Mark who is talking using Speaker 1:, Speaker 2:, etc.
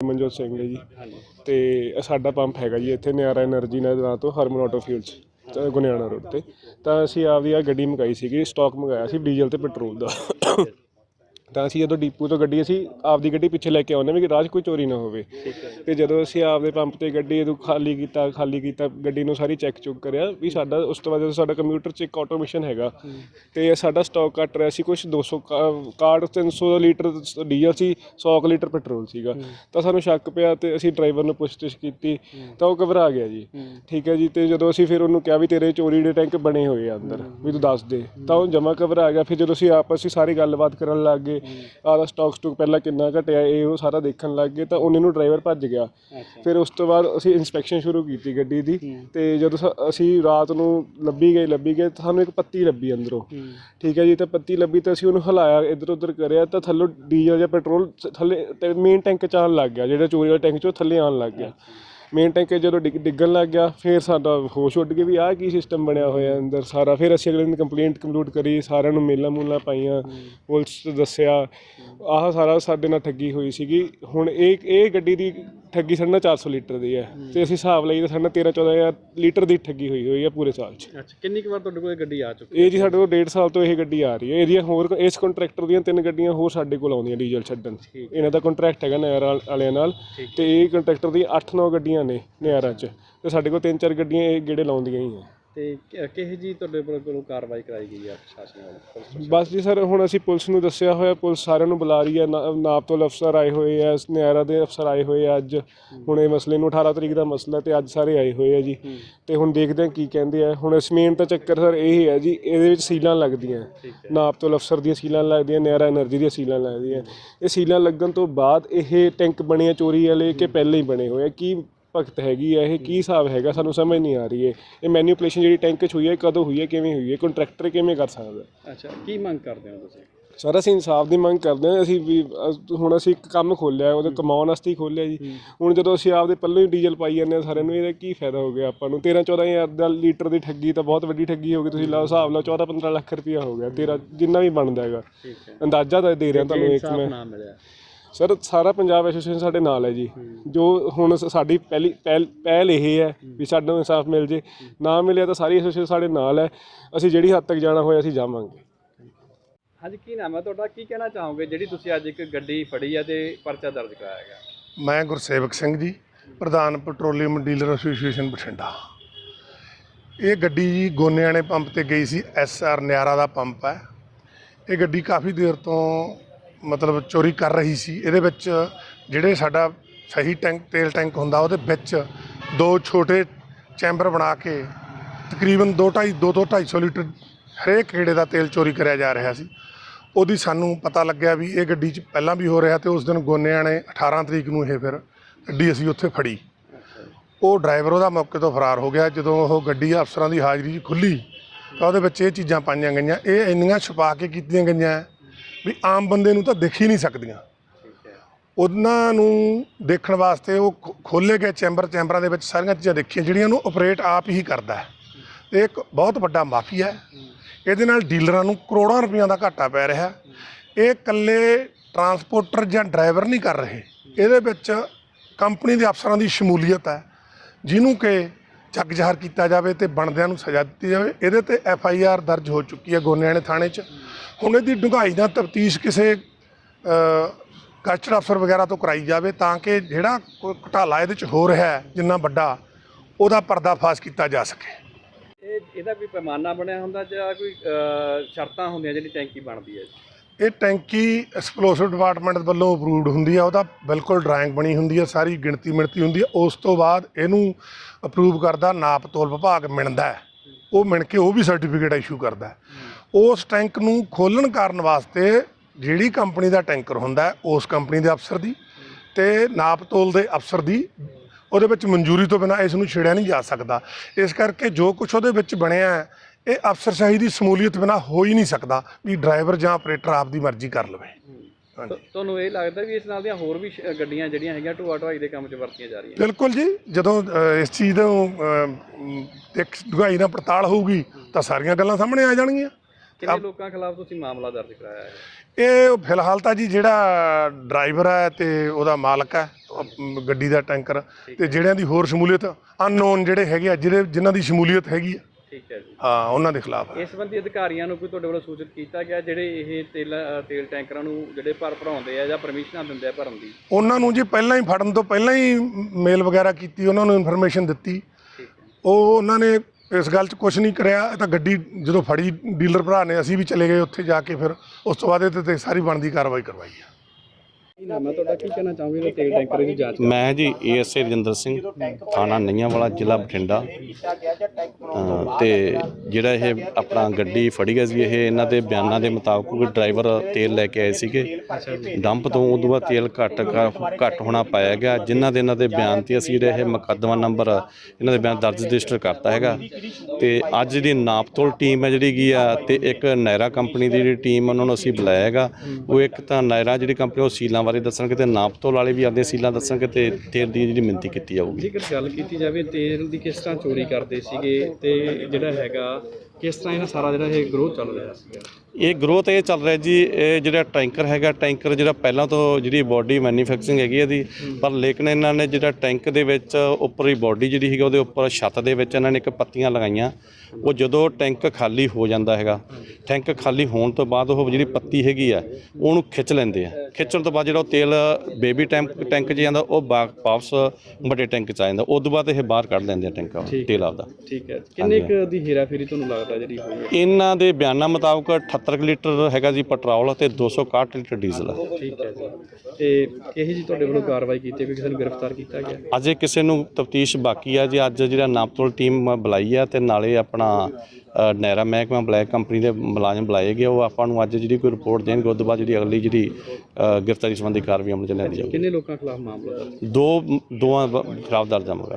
Speaker 1: ਮਨਜੋਤ ਸਿੰਘ ਹੈ ਜੀ। ਤੇ ਸਾਡਾ ਪੰਪ ਹੈਗਾ ਜੀ, ਇੱਥੇ ਨਿਆਰਾ એનર્ਜੀ ਨਾਲ ਨਾਂ ਤੋਂ Harman auto fuels Goniana road ਤੇ। ਤਾਂ ਅਸੀਂ ਆਪਦੀ ਆ ਗੱਡੀ ਮੰਗਾਈ ਸੀਗੀ ਸਟਾਕ ਮੰਗਾਇਆ ਸੀ, ਡੀਜ਼ਲ ਤੇ ਪੈਟਰੋਲ ਦਾ। ਤਾਂ ਅਸੀਂ ਜਦੋਂ ਡੀਪੂ ਤੋਂ ਗੱਡੀ ਅਸੀਂ ਆਪਦੀ ਗੱਡੀ ਪਿੱਛੇ ਲੈ ਕੇ ਆਉਂਦੇ ਵੀ ਕਿ ਰਾਹ 'ਚ ਕੋਈ ਚੋਰੀ ਨਾ ਹੋਵੇ। ਤੇ ਜਦੋਂ ਅਸੀਂ ਆਪਦੇ ਪੰਪ ਤੇ ਗੱਡੀ ਨੂੰ ਖਾਲੀ ਕੀਤਾ ਖਾਲੀ ਕੀਤਾ ਗੱਡੀ ਨੂੰ ਸਾਰੀ ਚੈੱਕ ਚੁੱਕ ਕਰਿਆ ਵੀ ਸਾਡਾ ਉਸ ਤੋਂ ਬਾਅਦ ਜਦੋਂ ਸਾਡਾ ਕੰਪਿਊਟਰ 'ਚ ਇੱਕ ਆਟੋਮੇਸ਼ਨ ਹੈਗਾ ਤੇ ਸਾਡਾ ਸਟਾਕ ਘਟ ਰਿਹਾ ਸੀ ਕੁਝ 200 ਕਾ- ਕਾਰਡ 300 ਲੀਟਰ ਡੀਜ਼ਲ ਸੀ 100 ਕੁ ਲੀਟਰ ਪੈਟਰੋਲ ਸੀਗਾ। ਤਾਂ ਸਾਨੂੰ ਸ਼ੱਕ ਪਿਆ ਤੇ ਅਸੀਂ ਡਰਾਈਵਰ ਨੂੰ ਪੁੱਛਤਿਛ ਕੀਤੀ ਤਾਂ ਉਹ ਘਬਰਾ ਗਿਆ ਜੀ। ਠੀਕ ਹੈ ਜੀ ਤੇ ਜਦੋਂ ਅਸੀਂ ਫਿਰ ਉਹਨੂੰ ਕਿਹਾ ਵੀ ਤੇਰੇ ਚੋਰੀ ਦੇ ਟੈਂਕ ਬਣੇ ਹੋਏ ਆ ਅੰਦਰ ਵੀ ਤੂੰ ਦੱਸ ਦੇ। ਤਾਂ ਉਹ ਜਮਾ ਘਬਰਾ ਗਿਆ ਫਿਰ ਜਦੋਂ ਅਸੀਂ ਆਪਸ ਵਿੱਚ ਸਾਰੀ ਗੱਲਬਾਤ ਕਰਨ ਲੱਗ ਗਏ ਆਦਾ ਸਟਾਕ ਸਟੂਕ ਪਹਿਲਾਂ ਕਿੰਨਾ ਘਟਿਆ ਇਹ ਉਹ ਸਾਰਾ ਦੇਖਣ ਲੱਗ ਗਏ ਤਾਂ ਉਹਨੇ ਨੂੰ ਡਰਾਈਵਰ ਭੱਜ ਗਿਆ। ਫਿਰ ਉਸ ਤੋਂ ਬਾਅਦ ਅਸੀਂ ਇਨਸਪੈਕਸ਼ਨ ਸ਼ੁਰੂ ਕੀਤੀ ਗੱਡੀ ਦੀ ਤੇ ਜਦੋਂ ਸ- ਅਸੀਂ ਰਾਤ ਨੂੰ ਲੱਭੀ ਗਏ ਲੱਭੀ ਗਏ ਤਾਂ ਸਾਨੂੰ ਇੱਕ ਪੱਤੀ ਲੱਭੀ ਅੰਦਰੋਂ। ਠੀਕ ਹੈ ਜੀ ਤੇ ਪੱਤੀ ਲੱਭੀ ਤਾਂ ਅਸੀਂ ਉਹਨੂੰ ਹਿਲਾਇਆ ਇੱਧਰ ਉੱਧਰ ਕਰਿਆ ਤਾਂ ਥੱਲੋਂ ਡੀਜ਼ਲ ਜਾਂ ਪੈਟਰੋਲ ਥੱਲੇ ਮੇਨ ਟੈਂਕ ਚ ਆਉਣ ਲੱਗ ਗਿਆ ਜਿਹੜਾ ਚੋਰੀ ਵਾਲਾ ਟੈਂਕ ਚੋਂ ਥੱਲੇ ਆਉਣ ਲੱਗ ਗਿਆ। ਮੇਨ ਟੈਂਕ ਜਦੋਂ ਡਿੱਗ- ਡਿੱਗਣ ਲੱਗ ਗਿਆ, ਫਿਰ ਸਾਡਾ ਹੋਸ਼ ਉੱਡ ਗਿਆ ਵੀ ਆਹ ਕੀ ਸਿਸਟਮ ਬਣਿਆ ਹੋਇਆ ਅੰਦਰ ਸਾਰਾ। ਫਿਰ ਅਸੀਂ ਅਗਲੇ ਦਿਨ ਕੰਪਲੇਂਟ ਕੰਪਲੂਟ ਕਰੀ, ਸਾਰਿਆਂ ਨੂੰ ਮੇਲਾਂ ਮੂਲਾਂ ਪਾਈਆਂ, ਪੁਲਿਸ ਨੂੰ ਦੱਸਿਆ। ਆਹ ਸਾਰਾ ਸਾਡੇ ਨਾਲ ਠੱਗੀ ਹੋਈ ਸੀਗੀ। ਹੁਣ ਇਹ ਇਹ ਗੱਡੀ ਦੀ ਠੱਗੀ ਸਾਡੇ ਨਾਲ 400 ਲੀਟਰ ਦੀ ਹੈ। ਤੇ ਅਸੀਂ ਹਿਸਾਬ ਲਈ ਤਾਂ ਸਾਡੇ ਨਾਲ 13 14000 ਲੀਟਰ ਦੀ ਠੱਗੀ ਹੋਈ ਹੋਈ ਹੈ ਪੂਰੇ ਸਾਲ 'ਚ।
Speaker 2: ਅੱਛਾ ਕਿੰਨੀ ਕੁ ਵਾਰ ਤੁਹਾਡੇ ਕੋਲ ਇਹ ਗੱਡੀ ਆ ਚੁੱਕੀ
Speaker 1: ਇਹ ਜੀ ਸਾਡੇ ਕੋਲ 1.5 ਸਾਲ ਤੋਂ ਇਹ ਗੱਡੀ ਆ ਰਹੀ ਹੈ। ਇਹਦੀਆਂ ਹੋਰ ਇਸ ਕੰਟਰੈਕਟਰ ਦੀਆਂ ਤਿੰਨ ਗੱਡੀਆਂ ਹੋਰ ਸਾਡੇ ਕੋਲ ਆਉਂਦੀਆਂ ਡੀਜ਼ਲ ਛੱਡਣ। ਇਹਨਾਂ ਦਾ ਕੰਟਰੈਕਟ ਹੈਗਾ ਨਿਆਰਾ ਵਾਲਿਆਂ ਨਾਲ। ਤੇ ਇਹ ਕੰਟਰੈਕਟਰ ਦੀਆਂ 8-9 ਗੱਡੀਆਂ ਨੇ ਨਿਆਰਾ 'ਚ। ਤੇ ਸਾਡੇ ਕੋਲ ਤਿੰਨ ਚਾਰ ਗੱਡੀਆਂ ਇਹ ਗੇੜੇ ਲਾਉਂਦੀਆਂ ਹੀ ਆ
Speaker 2: ਤੇ ਕਿਹੋ ਜੀ ਤੁਹਾਡੇ ਵੱਲੋਂ ਕੋਲੋਂ ਕਾਰਵਾਈ ਕਰਾਈ ਗਈ ਆ ਪ੍ਰਸ਼ਾਸਨ ਵੱਲੋਂ?
Speaker 1: ਬਸ ਜੀ ਸਰ ਹੁਣ ਅਸੀਂ ਪੁਲਿਸ ਨੂੰ ਦੱਸਿਆ ਹੋਇਆ ਪੁਲਿਸ ਸਾਰਿਆਂ ਨੂੰ ਬੁਲਾ ਰਹੀ ਹੈ। ਨਾ- ਨਾਪ ਤੋਂ ਅਫਸਰ ਆਏ ਹੋਏ ਆ ਨਿਆਰਾ ਦੇ ਅਫਸਰ ਆਏ ਹੋਏ ਆ ਅੱਜ। ਹੁਣ ਇਹ ਮਸਲੇ ਨੂੰ 18 ਤਰੀਕ ਦਾ ਮਸਲਾ ਤੇ ਅੱਜ ਸਾਰੇ ਆਏ ਹੋਏ ਆ ਜੀ। ਤੇ ਹੁਣ ਦੇਖਦੇ ਆ ਕੀ ਕਹਿੰਦੇ ਆ। ਹੁਣ ਇਸ ਮੇਨ ਤਾਂ ਚੱਕਰ ਸਰ ਇਹ ਹੀ ਹੈ ਜੀ ਇਹਦੇ ਵਿੱਚ ਸੀਲਾਂ ਲੱਗਦੀਆਂ। ਨਾਪ ਤੋਂ ਅਫਸਰ ਦੀਆਂ ਸੀਲਾਂ ਲੱਗਦੀਆਂ ਨਿਆਰਾ ਐਨਰਜੀ ਦੀਆਂ ਸੀਲਾਂ ਲੱਗਦੀਆਂ। ਇਹ ਸੀਲਾਂ ਲੱਗਣ ਤੋਂ ਬਾਅਦ ਇਹ ਟੈਂਕ ਬਣੇ ਆ ਚੋਰੀ ਵਾਲੇ ਕਿ ਪਹਿਲਾਂ ਹੀ ਬਣੇ ਹੋਏ ਆ? ਕੀ ਭਗਤ ਹੈਗੀ ਆ ਇਹ ਕੀ ਹਿਸਾਬ ਹੈਗਾ? ਸਾਨੂੰ ਸਮਝ ਨਹੀਂ ਆ ਰਹੀ ਹੈ ਇਹ ਮੈਨੀਪੂਲੇਸ਼ਨ ਜਿਹੜੀ ਟੈਂਕ 'ਚ ਹੋਈ ਹੈ ਕਦੋਂ ਹੋਈ ਹੈ ਕਿਵੇਂ ਹੋਈ ਹੈ ਕੰਟਰੈਕਟਰ ਕਿਵੇਂ ਕਰ ਸਕਦਾ?
Speaker 2: ਅੱਛਾ ਕੀ ਮੰਗ ਕਰਦੇ ਹੋ ਤੁਸੀਂ?
Speaker 1: ਸਰ ਅਸੀਂ ਇਨਸਾਫ ਦੀ ਮੰਗ ਕਰਦੇ ਹਾਂ। ਅਸੀਂ ਵੀ ਹੁਣ ਅਸੀਂ ਇੱਕ ਕੰਮ ਖੋਲਿਆ ਉਹਦੇ ਕਮਾਉਣ ਵਾਸਤੇ ਹੀ ਖੋਲਿਆ ਜੀ। ਹੁਣ ਜਦੋਂ ਅਸੀਂ ਆਪਦੇ ਪੱਲੇ ਹੀ ਡੀਜ਼ਲ ਪਾਈ ਜਾਂਦੇ ਹਾਂ ਸਾਰਿਆਂ ਨੂੰ ਇਹਦਾ ਕੀ ਫਾਇਦਾ ਹੋ ਗਿਆ ਆਪਾਂ ਨੂੰ? 13 14000 ਦਾ ਲੀਟਰ ਦੀ ਠੱਗੀ ਤਾਂ ਬਹੁਤ ਵੱਡੀ ਠੱਗੀ ਹੋ ਗਈ ਤੁਸੀਂ ਲਾਓ ਹਿਸਾਬ ਲਾਓ 14 15 ਲੱਖ ਰੁਪਇਆ ਹੋ ਗਿਆ। ਤੇਰਾ ਜਿੰਨਾ ਵੀ ਬਣਦਾ ਹੈਗਾ।
Speaker 2: ਹੈ।
Speaker 1: ਅੰਦਾਜ਼ਾ ਤਾਂ ਦੇ ਰਿਹਾ ਤੁਹਾਨੂੰ ਇੱਕ ਮੈਂ।
Speaker 2: ਮਿਲਿਆ।
Speaker 1: ਸਰ ਸਾਰਾ ਪੰਜਾਬ ਐਸੋਸੀਏਸ਼ਨ ਸਾਡੇ ਨਾਲ ਹੈ ਜੀ। ਜੋ ਹੁਣ ਸ- ਸਾਡੀ ਪਹਿਲੀ ਪਹਿਲ ਪਹਿਲ ਇਹ ਹੈ ਵੀ ਸਾਨੂੰ ਇਨਸਾਫ ਮਿਲ ਜੇ। ਨਾ ਮਿਲਿਆ ਤਾਂ ਸਾਰੀ ਐਸੋਸੀਏਸ਼ਨ ਸਾਡੇ ਨਾਲ ਹੈ। ਅਸੀਂ ਜਿਹੜੀ ਹੱਦ ਤੱਕ ਜਾਣਾ ਹੋਇਆ ਅਸੀਂ ਜਾਵਾਂਗੇ।
Speaker 2: ਹਾਂਜੀ ਕੀ ਨਾਮ ਹੈ ਤੁਹਾਡਾ? ਕੀ ਕਹਿਣਾ ਚਾਹੋਗੇ? ਜਿਹੜੀ ਤੁਸੀਂ ਅੱਜ ਇੱਕ ਗੱਡੀ ਫੜੀ ਆ ਤੇ ਪਰਚਾ ਦਰਜ ਕਰਾਇਆ ਗਿਆ।
Speaker 3: ਮੈਂ ਗੁਰਸੇਵਕ ਸਿੰਘ ਜੀ ਪ੍ਰਧਾਨ ਪੈਟਰੋਲੀਅਮ ਡੀਲਰ ਐਸੋਸੀਏਸ਼ਨ ਬਠਿੰਡਾ। ਇਹ ਗੱਡੀ ਜੀ ਗੋਨਿਆਣੇ ਪੰਪ ਤੇ ਗਈ ਸੀ ਐਸ ਆਰ ਨਿਆਰਾ ਦਾ ਪੰਪ ਹੈ। ਇਹ ਗੱਡੀ ਕਾਫੀ ਦੇਰ ਤੋਂ ਮਤਲਬ ਚੋਰੀ ਕਰ ਰਹੀ ਸੀ, ਇਹਦੇ ਵਿੱਚ ਜਿਹੜੇ ਸਾਡਾ ਸਹੀ ਟੈਂਕ, ਤੇਲ ਟੈਂਕ ਹੁੰਦਾ, ਉਹਦੇ ਵਿੱਚ ਦੋ ਛੋਟੇ ਚੈਂਬਰ ਬਣਾ ਕੇ ਤਕਰੀਬਨ 2.5 2 ਤੋਂ 250 ਲੀਟਰ ਹਰੇਕ ਖੇੜੇ ਦਾ ਤੇਲ ਚੋਰੀ ਕਰਿਆ ਜਾ ਰਿਹਾ ਸੀ। ਉਹਦੀ ਸਾਨੂੰ ਪਤਾ ਲੱਗਿਆ ਵੀ ਇਹ ਗੱਡੀ 'ਚ ਪਹਿਲਾਂ ਵੀ ਹੋ ਰਿਹਾ ਤੇ ਉਸ ਦਿਨ ਗੋਨਿਆਂ ਨੇ 18 ਤਰੀਕ ਨੂੰ ਇਹ ਫਿਰ ਗੱਡੀ ਅਸੀਂ ਉੱਥੇ ਫੜੀ। ਉਹ ਡਰਾਈਵਰ ਉਹਦਾ ਮੌਕੇ ਤੋਂ ਫਰਾਰ ਹੋ ਗਿਆ, ਜਦੋਂ ਉਹ ਗੱਡੀ ਅਫਸਰਾਂ ਦੀ ਹਾਜ਼ਰੀ 'ਚ ਖੁੱਲੀ ਤਾਂ ਉਹਦੇ ਵਿੱਚ ਇਹ ਚੀਜ਼ਾਂ ਪਾਈਆਂ ਗਈਆਂ, ਇਹ ਇੰਨੀਆਂ ਛੁਪਾ ਕੇ ਕੀਤੀਆਂ ਗਈਆਂ। ਵੀ ਆਮ ਬੰਦੇ ਨੂੰ ਤਾਂ ਦਿਖ ਹੀ ਨਹੀਂ ਸਕਦੀਆਂ। ਉਹਨਾਂ ਨੂੰ ਦੇਖਣ ਵਾਸਤੇ ਉਹ ਖੋਲੇ ਗਏ ਚੈਂਬਰ, ਚੈਂਬਰਾਂ ਦੇ ਵਿੱਚ ਸਾਰੀਆਂ ਚੀਜ਼ਾਂ ਦੇਖੀਆਂ, ਜਿਹੜੀਆਂ ਨੂੰ ਆਪਰੇਟ ਆਪ ਹੀ ਕਰਦਾ ਹੈ। ਇਹ ਇੱਕ ਬਹੁਤ ਵੱਡਾ ਮਾਫੀਆ ਹੈ। ਇਹਦੇ ਨਾਲ ਡੀਲਰਾਂ ਨੂੰ ਕਰੋੜਾਂ ਰੁਪਈਆਂ ਦਾ ਘਾਟਾ ਪੈ ਰਿਹਾ ਇਹ ਇਕੱਲੇ ਟਰਾਂਸਪੋਰਟਰ ਜਾਂ ਡਰਾਈਵਰ ਨਹੀਂ ਕਰ ਰਹੇ। ਇਹਦੇ ਵਿੱਚ ਕੰਪਨੀ ਦੇ ਅਫਸਰਾਂ ਦੀ ਸ਼ਮੂਲੀਅਤ ਹੈ, ਜਿਹਨੂੰ ਕਿ ਚੱਕ ਜ਼ਾਹਰ ਕੀਤਾ ਜਾਵੇ ਤੇ ਬਣਦਿਆਂ ਨੂੰ ਸਜ਼ਾ ਦਿੱਤੀ ਜਾਵੇ। ਇਹਦੇ ਤੇ ਐਫ ਆਈ ਆਰ ਦਰਜ ਹੋ ਚੁੱਕੀ ਹੈ ਗੋਨਿਆਣੇ ਥਾਣੇ 'ਚ। ਹੁਣ ਇਹਦੀ ਡੂੰਘਾਈ ਦਾ ਤਫਤੀਸ਼ ਕਿਸੇ ਕਸਟਡ ਅਫਸਰ ਵਗੈਰਾ ਤੋਂ ਕਰਾਈ ਜਾਵੇ ਤਾਂ ਕਿ ਜਿਹੜਾ ਕੋਈ ਘੁਟਾਲਾ ਇਹਦੇ 'ਚ ਹੋ ਰਿਹਾ ਹੈ, ਜਿੰਨਾ ਵੱਡਾ, ਉਹਦਾ ਪਰਦਾਫਾਸ਼ ਕੀਤਾ ਜਾ ਸਕੇ।
Speaker 2: ਇਹ, ਇਹਦਾ ਕੋਈ ਪੈਮਾਨਾ ਬਣਿਆ ਹੁੰਦਾ ਜਾਂ ਕੋਈ ਸ਼ਰਤਾਂ ਹੁੰਦੀਆਂ ਜਿਹੜੀ ਟੈਂਕੀ ਬਣਦੀ ਹੈ?
Speaker 3: ਇਹ ਟੈਂਕੀ ਐਕਸਪਲੋਸਿਵ ਡਿਪਾਰਟਮੈਂਟ ਵੱਲੋਂ ਅਪਰੂਵਡ ਹੁੰਦੀ ਆ, ਉਹਦਾ ਬਿਲਕੁਲ ਡਰਾਇੰਗ ਬਣੀ ਹੁੰਦੀ ਆ, ਸਾਰੀ ਗਿਣਤੀ ਮਿਣਤੀ ਹੁੰਦੀ ਆ, ਉਸ ਤੋਂ ਬਾਅਦ ਇਹਨੂੰ ਅਪਰੂਵ ਕਰਦਾ ਨਾਪ ਤੋਲ ਵਿਭਾਗ ਮਿਣਦਾ ਉਹ ਮਿਣ ਕੇ ਉਹ ਵੀ ਸਰਟੀਫਿਕੇਟ ਇਸ਼ੂ ਕਰਦਾ ਉਸ ਟੈਂਕ ਨੂੰ ਖੋਲਣ ਕਾਰਨ ਵਾਸਤੇ ਜਿਹੜੀ ਕੰਪਨੀ ਦਾ ਟੈਂਕਰ ਹੁੰਦਾ ਉਸ ਕੰਪਨੀ ਦੇ ਅਫਸਰ ਦੀ ਤੇ ਨਾਪ ਤੋਲ ਦੇ ਅਫਸਰ ਦੀ, ਉਹਦੇ ਵਿੱਚ ਮਨਜ਼ੂਰੀ ਤੋਂ ਬਿਨਾਂ ਇਸ ਨੂੰ ਛੇੜਿਆ ਨਹੀਂ ਜਾ ਸਕਦਾ। ਇਸ ਕਰਕੇ ਜੋ ਕੁਝ ਉਹਦੇ ਵਿੱਚ ਬਣਿਆ ਇਹ ਅਫਸਰਸ਼ਾਹੀ ਦੀ ਸਮੂਲੀਅਤ ਬਿਨਾਂ ਹੋ ਹੀ ਨਹੀਂ ਸਕਦਾ ਵੀ ਡਰਾਈਵਰ ਜਾਂ ਆਪਰੇਟਰ ਆਪ ਦੀ ਮਰਜ਼ੀ ਕਰ ਲਵੇ। ਹਾਂਜੀ।
Speaker 2: ਤੁਹਾਨੂੰ ਇਹ ਲੱਗਦਾ ਵੀ ਇਸ ਨਾਲ ਦੀਆਂ ਹੋਰ ਵੀ ਸ਼- ਗੱਡੀਆਂ ਜਿਹੜੀਆਂ ਹੈਗੀਆਂ ਢੋਆ ਢੁਆਈ ਦੇ ਕੰਮ 'ਚ ਵਰਤੀਆਂ ਜਾ ਰਹੀਆਂ
Speaker 3: ਬਿਲਕੁਲ ਜੀ ਜਦੋਂ ਅ, ਇਸ ਚੀਜ਼ ਮ, ਇੱਕ ਡੂੰਘਾਈ ਨਾਲ ਪੜਤਾਲ ਹੋਊਗੀ ਤਾਂ ਸਾਰੀਆਂ ਗੱਲਾਂ ਸਾਹਮਣੇ ਆ ਜਾਣਗੀਆਂ।
Speaker 2: ਕਿੰਨੇ ਲੋਕਾਂ ਖਿਲਾਫ ਤੁਸੀਂ ਮਾਮਲਾ ਦਰਜ ਕਰਾਇਆ ਹੈ?
Speaker 3: ਇਹ ਫਿਲਹਾਲ ਤਾਂ ਜੀ ਜਿਹੜਾ ਡਰਾਈਵਰ ਹੈ ਤੇ ਉਹਦਾ ਮਾਲਕ ਹੈ ਅਮ, ਗੱਡੀ ਦਾ ਟੈਂਕਰ ਤੇ ਜਿਹੜਿਆਂ ਦੀ ਹੋਰ ਸ਼ਮੂਲੀਅਤ ਅਨਨੋਨ ਜਿਹੜੇ ਹੈਗੇ ਆ ਜਿਹੜੇ ਜਿਨ੍ਹਾਂ ਦੀ ਸ਼ਮੂਲੀਅਤ ਹੈਗੀ ਆ
Speaker 2: ਠੀਕ ਹੈ ਜੀ।
Speaker 3: ਹਾਂ ਉਹਨਾਂ ਦੇ ਖਿਲਾਫ ਹੈ।
Speaker 2: ਇਸ ਸੰਬੰਧੀ ਅਧਿਕਾਰੀਆਂ ਨੂੰ ਕੋਈ ਤੁਹਾਡੇ ਵੱਲੋਂ ਸੂਚਿਤ ਕੀਤਾ ਗਿਆ ਜਿਹੜੇ ਇਹ ਤੇਲ ਤੇਲ ਟੈਂਕਰਾਂ ਨੂੰ ਜਿਹੜੇ ਭਰ ਭਰਾਉਂਦੇ ਆ ਜਾਂ ਪਰਮਿਸ਼ਨਾਂ ਦਿੰਦੇ ਆ ਭਰਨ ਦੀ?
Speaker 3: ਉਹਨਾਂ ਨੂੰ ਜੀ ਪਹਿਲਾਂ ਹੀ ਫੜਨ ਤੋਂ ਪਹਿਲਾਂ ਹੀ ਮੇਲ ਵਗੈਰਾ ਕੀਤੀ ਉਹਨਾਂ ਨੂੰ ਇਨਫੋਰਮੇਸ਼ਨ ਦਿੱਤੀ। ਉਹ ਉਹਨਾਂ ਨੇ ਇਸ ਗੱਲ 'ਚ ਕੁਝ ਨਹੀਂ ਕਰਿਆ ਇਹ ਤਾਂ ਗੱਡੀ ਜਦੋਂ ਫੜੀ ਡੀਲਰ ਭਰਾ ਨੇ ਅਸੀਂ ਵੀ ਚਲੇ ਗਏ ਉੱਥੇ ਜਾ ਕੇ ਫਿਰ ਉਸ ਤੋਂ ਬਾਅਦ ਇਹਦੇ ਤੇ ਸਾਰੀ ਬਣਦੀ ਕਾਰਵਾਈ ਕਰਵਾਈ ਹੈ।
Speaker 2: ਨਾਮ ਹੈ ਤੁਹਾਡਾ? ਕੀ ਕਹਿਣਾ ਚਾਹੋਗੇ? ਇਹਦੇ ਤੇਲ ਟੈਂਕਰ ਦੀ ਜਾਂਚ
Speaker 4: ਮੈਂ ਜੀ ਏਐਸਏ ਰਜਿੰਦਰ ਸਿੰਘ, ਥਾਣਾ ਨਈਆਂਵਾਲਾ ਜ਼ਿਲ੍ਹਾ ਬਠਿੰਡਾ। ਅਹ ਤੇ ਜਿਹੜਾ ਇਹ ਆਪਣਾ ਗੱਡੀ ਫੜੀ ਹੈ ਸੀ, ਇਹ ਇਹਨਾਂ ਦੇ ਬਿਆਨਾਂ ਦੇ ਮੁਤਾਬਕ ਡਰਾਈਵਰ ਤੇਲ ਲੈ ਕੇ ਆਏ ਸੀਗੇ। ਡੰਪ ਤੋਂ ਉਦੋਂ ਬਾਅਦ ਤੇਲ ਘੱਟ ਕ- ਘੱਟ ਹੋਣਾ ਪਾਇਆ ਗਿਆ। ਜਿਨ੍ਹਾਂ ਦੇ ਇਹਨਾਂ ਦੇ ਬਿਆਨ ਤੇ ਅਸੀਂ ਜਿਹੜਾ ਇਹ ਮੁਕੱਦਮਾ ਨੰਬਰ, ਇਹਨਾਂ ਦੇ ਬਿਆਨ ਦਰਜ ਰਜਿਸਟਰ ਕਰਤਾ ਹੈਗਾ। ਤੇ ਅੱਜ ਜਿਹੜੀ ਨਾਪਤੋਲ ਟੀਮ ਹੈ ਜਿਹੜੀ ਗਈ ਆ, ਤੇ ਇੱਕ ਨਾਇਰਾ ਕੰਪਨੀ ਦੀ ਜਿਹੜੀ ਟੀਮ ਉਹਨਾਂ ਨੂੰ ਅਸੀਂ ਬੁਲਾਇਆ ਹੈਗਾ। ਉਹ ਇੱਕ ਤਾਂ ਨਾਇਰਾ ਜਿਹੜੀ ਕੰਪਨੀ, ਉਹ ਸੀਲਾਂ ਬਾਰੇ ਦੱਸਣਗੇ ਤੇ ਨਾਪਤੋਲ ਵਾਲੇ ਵੀ ਆਪਦੇ ਸੀਲਾਂ ਦੱਸਣਗੇ ਤੇ ਤੇਲ ਦੀ ਜਿਹੜੀ ਮਿਣਤੀ ਕੀਤੀ ਜਾਊਗੀ।
Speaker 2: ਜੇਕਰ ਗੱਲ ਕੀਤੀ ਜਾਵੇ, ਤੇਲ ਦੀ ਕਿਸ ਤਰ੍ਹਾਂ ਚੋਰੀ ਕਰਦੇ ਸੀਗੇ ਤੇ ਜਿਹੜਾ ਹੈਗਾ, ਕਿਸ ਤਰ੍ਹਾਂ ਇਹਨਾਂ ਸਾਰਾ ਜਿਹੜਾ ਇਹ ਗਰੋਥ ਚੱਲ ਰਿਹਾ ਸੀਗਾ?
Speaker 4: ਇਹ ਗਰੋਥ ਇਹ ਚੱਲ ਰਿਹਾ ਜੀ ਇਹ ਜਿਹੜਾ ਟੈਂਕਰ ਹੈਗਾ ਟੈਂਕਰ ਜਿਹੜਾ ਪਹਿਲਾਂ ਤੋਂ ਜਿਹੜੀ ਬਾਡੀ ਮੈਨੂਫੈਕਚਰਿੰਗ ਹੈਗੀ ਇਹਦੀ ਪਰ ਲੇਕਿਨ ਇਹਨਾਂ ਨੇ ਜਿਹੜਾ ਟੈਂਕ ਦੇ ਵਿੱਚ ਉੱਪਰ ਹੀ ਬਾਡੀ ਜਿਹੜੀ ਹੈਗੀ ਉਹਦੇ ਉੱਪਰ ਛੱਤ ਦੇ ਵਿੱਚ ਇਹਨਾਂ ਨੇ ਇੱਕ ਪੱਤੀਆਂ ਲਗਾਈਆਂ। ਉਹ ਜਦੋਂ ਟੈਂਕ ਖਾਲੀ ਹੋ ਜਾਂਦਾ ਹੈਗਾ ਟੈਂਕ ਖਾਲੀ ਹੋਣ ਤੋਂ ਬਾਅਦ ਉਹ ਜਿਹੜੀ ਪੱਤੀ ਹੈਗੀ ਆ ਉਹਨੂੰ ਖਿੱਚ ਲੈਂਦੇ ਆ। ਖਿੱਚਣ ਤੋਂ ਬਾਅਦ ਜਿਹੜਾ ਉਹ ਤੇਲ ਬੇਬੀ ਟੈਂਕ ਟੈਂਕ 'ਚ ਜਾਂਦਾ ਉਹ ਵਾਪਸ ਵੱਡੇ ਟੈਂਕ 'ਚ ਆ ਜਾਂਦਾ। ਉਸ ਤੋਂ ਬਾਅਦ ਇਹ ਬਾਹਰ ਕੱਢ ਲੈਂਦੇ ਆ ਟੈਂਕ ਤੇਲ ਆਪਦਾ।
Speaker 2: ਠੀਕ ਹੈ। ਕਿੰਨੇ ਕੁ ਦੀ ਹੇਰਾਫੇਰੀ ਤੁਹਾਨੂੰ ਲੱਗਦਾ ਜਿਹੜੀ ਹੋਈ ਹੈ?
Speaker 4: ਇਹਨਾਂ ਦੇ ਬਿਆਨਾਂ ਮੁਤਾਬਕ 78 ਕੁ ਲੀਟਰ ਹੈਗਾ ਜੀ ਪੈਟਰੋਲ ਤੇ 261 ਲੀਟਰ ਡੀਜ਼ਲ
Speaker 2: ਠੀਕ ਹੈ ਜੀ। ਤੇ ਕਿਹੀ ਜੀ ਤੁਹਾਡੇ ਵੱਲੋਂ ਕਾਰਵਾਈ ਕੀਤੀ ਕੋਈ ਕਿਸੇ ਨੂੰ ਗ੍ਰਿਫਤਾਰ ਕੀਤਾ ਗਿਆ?
Speaker 4: ਅਜੇ ਕਿਸੇ ਨੂੰ ਤਫਤੀਸ਼ ਬਾਕੀ ਆ ਜੀ। ਅੱਜ ਜਿਹੜਾ ਨਾਪਤੋਲ ਟੀਮ ਬੁਲਾਈ ਆ ਤੇ ਨਾਲੇ ਆਪਣਾ ਨੈਰਾ ਮਹਿਕਮਾ ਬਲੈਕ ਕੰਪਨੀ ਦੇ ਮੁਲਾਜ਼ਮ ਬੁਲਾਏ ਗਏ। ਉਹ ਆਪਾਂ ਨੂੰ ਅੱਜ ਜਿਹੜੀ ਕੋਈ ਰਿਪੋਰਟ ਦੇਣਗੇ ਉਸ ਤੋਂ ਬਾਅਦ ਜਿਹੜੀ ਅਗਲੀ ਜਿਹੜੀ ਗ੍ਰਿਫਤਾਰੀ ਸੰਬੰਧੀ ਕਾਰਵਾਈ ਅਮਲ ਚ ਲਿਆਂਦੀ ਜਾਊਗੀ।
Speaker 2: ਕਿੰਨੇ ਲੋਕਾਂ ਖਿਲਾਫ ਮਾਮਲਾ ਦਰਜ?
Speaker 4: ਦੋ ਦੋਵਾਂ ਖਿਲਾਫ ਦਰਜ ਮਾਮਲਾ